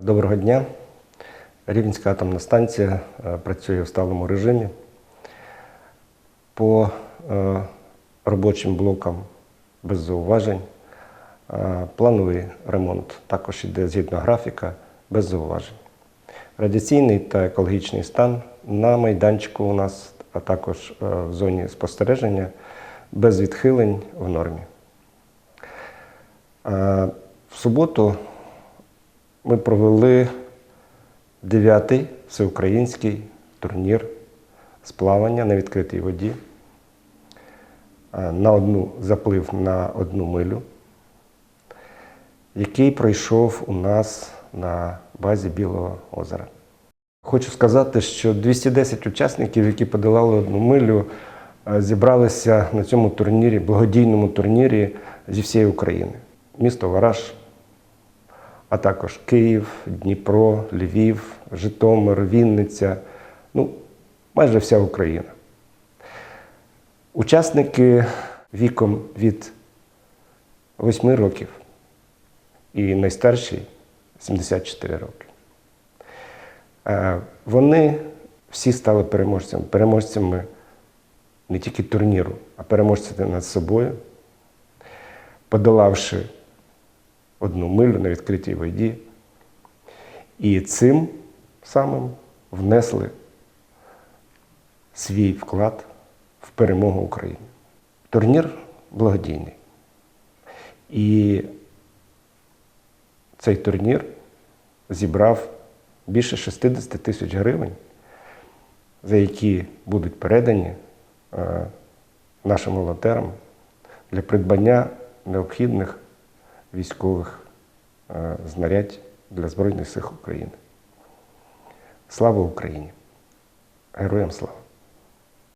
Доброго дня. Рівненська атомна станція е, працює в сталому режимі. По е, робочим блокам без зауважень. Е, Плановий ремонт також йде згідно графіка без зауважень. Радіаційний та екологічний стан на майданчику у нас, а також в зоні спостереження без відхилень в нормі. В суботу ми провели дев'ятий всеукраїнський турнір з плавання на відкритій воді е, на одну заплив на одну милю, який пройшов у нас на базі Білого озера. Хочу сказати, що 210 учасників, які подолали одну милю, е, зібралися на цьому турнірі, благодійному турнірі зі всієї України. Місто Вараж, а також Київ, Дніпро, Львів, Житомир, Вінниця, ну, майже вся Україна. Учасники віком від 8 років і найстарший 74 роки. Е, Вони всі стали переможцями, переможцями не тільки турніру, а переможцями над собою, подолавши одну милю на відкритій воді. І цим самим внесли свій вклад в перемогу України. Турнір благодійний. І цей турнір зібрав більше 60 тисяч гривень, за які будуть передані е, нашим волонтерам для придбання необхідних військових е, знарядь для Збройних сил України. Слава Україні! Героям слава!